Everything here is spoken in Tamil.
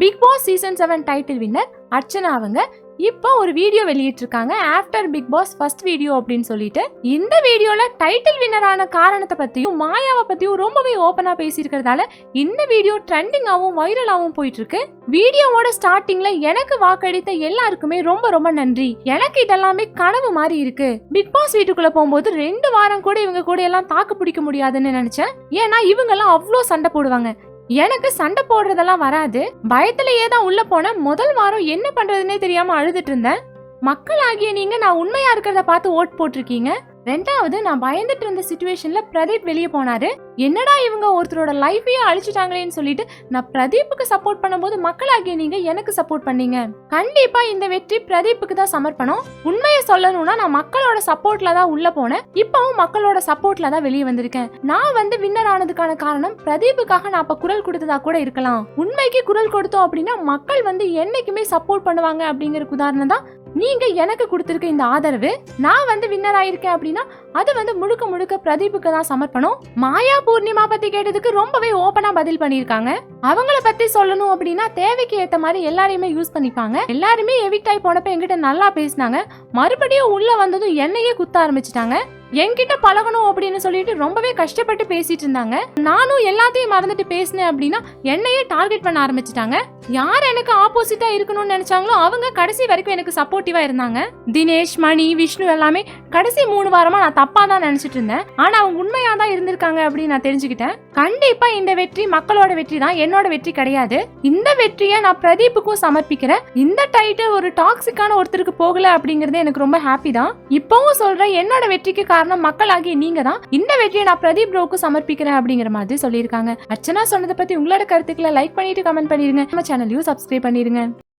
Bigg Boss season seven title winner Archana அவங்க இப்போ ஒரு வீடியோ வெளியிட்டிருக்காங்க. After Bigg Boss first video அப்படின்னு சொல்லிட்டு இந்த வீடியோல டைட்டில் வின்னரான காரணத்தை பத்தியும் மாயாவை பத்தியும் ரொம்பவே ஓப்பனா பேசியிருக்கிறதால இந்த வீடியோ ட்ரெண்டிங்காகவும் வைரலாகவும் போயிட்டு இருக்கு வீடியோவோட ஸ்டார்டிங்ல எனக்கு வாக்களித்த எல்லாருக்குமே ரொம்ப ரொம்ப நன்றி. எனக்கு இதெல்லாமே கனவு மாதிரி இருக்கு. பிக் பாஸ் வீட்டுக்குள்ள போகும்போது ரெண்டு வாரம் கூட இவங்க கூட எல்லாம் தாக்கு பிடிக்க முடியாதுன்னு நினைச்சேன். ஏன்னா இவங்க எல்லாம் அவ்வளோ சண்டை போடுவாங்க. எனக்கு சண்டை போடுறதெல்லாம் வராது. பயத்திலேயே தான் உள்ள போன முதல் வாரம் என்ன பண்றதுன்னே தெரியாம அழுதுட்டு இருந்தேன். மக்கள் ஆகிய நீங்க நான் உண்மையா இருக்கிறத பார்த்து ஓட் போட்டிருக்கீங்க? ரெண்டாவது நான் பயந்துட்டு இருந்த சுச்சுவேஷன்ல பிரதீப் வெளியே போனாரு. என்னடா இவங்க ஒருத்தரோட லைஃபையே அழிச்சிட்டாங்களேன்னு சொல்லிட்டு நான் பிரதீப்புக்கு சப்போர்ட் பண்ணும்போது மக்களாகிய நீங்க எனக்கு சப்போர்ட் பண்ணீங்க. கண்டிப்பா இந்த வெற்றி பிரதீப்புக்கு தான் சமர்ப்பணம். உண்மையை சொல்லணும்னா நான் மக்களோட சப்போர்ட்ல தான் உள்ள போனேன். இப்பவும் மக்களோட சப்போர்ட்ல தான் வெளியே வந்திருக்கேன். நான் வந்து வின்னர் ஆனதுக்கான காரணம் பிரதீப்புக்காக நான் அப்ப குரல் கொடுத்ததா கூட இருக்கலாம். உண்மைக்கு குரல் கொடுத்தோம் அப்படின்னா மக்கள் வந்து என்னைக்குமே சப்போர்ட் பண்ணுவாங்க அப்படிங்கிற உதாரணம் தான் நீங்க எனக்கு கொடுத்துருக்க இந்த ஆதரவு நான் வந்து வின்னர் ஆயிருக்கேன் அப்படின்னா அது வந்து முழுக்க முழுக்க பிரதீப்புக்கு தான் சமர்ப்பணம். மாயா பூர்ணிமா பத்தி கேட்டதுக்கு ரொம்பவே ஓப்பனா பதில் பண்ணியிருக்காங்க. அவங்கள பத்தி சொல்லணும் அப்படின்னா தேவைக்கு ஏத்த மாதிரி எல்லாரையுமே யூஸ் பண்ணிப்பாங்க. எல்லாருமே எவிக்ட் ஆகி போனப்ப என்கிட்ட நல்லா பேசினாங்க. மறுபடியும் உள்ள வந்ததும் என்னையே குத்த ஆரம்பிச்சிட்டாங்க. என்கிட்ட பழகணும் அப்படின்னு சொல்லிட்டு ரொம்பவே கஷ்டப்பட்டு பேசிட்டு இருந்தாங்க. நானும் எல்லாத்தையும் மறந்துட்டு பேசினேன் அப்படின்னா என்னையே டார்கெட் பண்ண ஆரம்பிச்சிட்டாங்க. யார் எனக்கு ஆப்போசிட்டா இருக்கணும்னு நினைச்சாங்களோ அவங்க கடைசி வரைக்கும் எனக்கு சப்போர்ட்டிவா இருந்தாங்க. தினேஷ் மணி விஷ்ணு எல்லாமே கடைசி மூணு வாரமா நான் தப்பா தான் நினைச்சிட்டு இருந்தேன். ஆனா அவங்க உண்மையா தான் இருந்திருக்காங்க அப்படின்னு நான் தெரிஞ்சுக்கிட்டேன். கண்டிப்பா இந்த வெற்றி மக்களோட வெற்றி தான் என்னோட வெற்றி கிடையாது. இந்த வெற்றியை நான் பிரதீப்புக்கும் சமர்ப்பிக்கிறேன். இந்த டைட்டில் ஒரு டாக்ஸிக்கான ஒருத்தருக்கு போகல அப்படிங்கறது எனக்கு ரொம்ப ஹாப்பி தான். இப்பவும் சொல்றேன் என்னோட வெற்றிக்கு காரணம் மக்களாகிய நீங்க தான். இந்த வெற்றியை நான் பிரதீப் ப்ரோக்கு சமர்ப்பிக்கிறேன் அப்படிங்கிற மாதிரி சொல்லியிருக்காங்க. அர்ச்சனா சொன்னதை பத்தி உங்களோட கருத்துக்களை லைக் பண்ணிட்டு கமெண்ட் பண்ணிருங்க. நம்ம சேனலையும் சப்ஸ்கிரைப் பண்ணிடுங்க